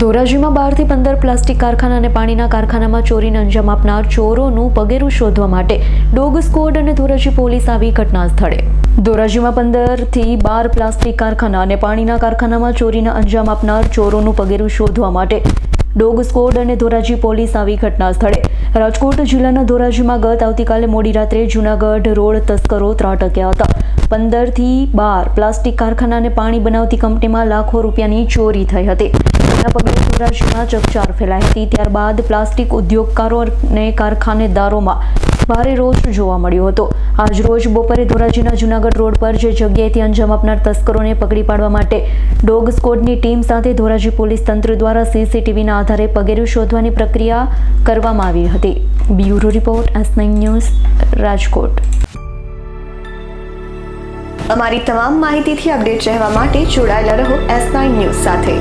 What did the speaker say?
ધોરાજીમાં બારથી પંદર પ્લાસ્ટિક કારખાના અને પાણીના કારખાનામાં ચોરીને અંજામ આપનાર ચોરોનું પગેરું શોધવા માટે ડોગ સ્કોડ અને ધોરાજી પોલીસ આવી ઘટના સ્થળે. ધોરાજીમાં પંદરથી બાર પ્લાસ્ટિક કારખાના અને પાણીના કારખાનામાં ચોરીને અંજામ આપનાર ચોરોનું પગેરું શોધવા માટે ડોગ સ્કોડ અને ધોરાજી પોલીસ આવી ઘટના સ્થળે. રાજકોટ જિલ્લાના ધોરાજીમાં ગત આવતીકાલે મોડી રાત્રે જૂનાગઢ રોડ તસ્કરો ત્રાટક્યા હતા. પંદરથી બાર પ્લાસ્ટિક કારખાના અને પાણી બનાવતી કંપનીમાં લાખો રૂપિયાની ચોરી થઈ હતી. તેના પગલે ધોરાજીમાં ચકચાર ફેલાઈ હતી. ત્યારબાદ પ્લાસ્ટિક ઉદ્યોગકારો અને કારખાનેદારોમાં ભારે રોષ જોવા મળ્યો હતો. આજ રોજ બપોરે ધોરાજીના જૂનાગઢ રોડ પર જે જગ્યાએથી અંજામ આપનાર તસ્કરોને પકડી પાડવા માટે ડોગ સ્કોડની ટીમ સાથે ધોરાજી પોલીસ તંત્ર દ્વારા સીસીટીવીના આધારે પગેરું શોધવાની પ્રક્રિયા કરવામાં આવી હતી. Bureau report, S news, Rajkot. અમારી તમામ માહિતીથી અપડેટ રહેવા માટે જોડાયેલા રહો એસ ન્યૂઝ સાથે.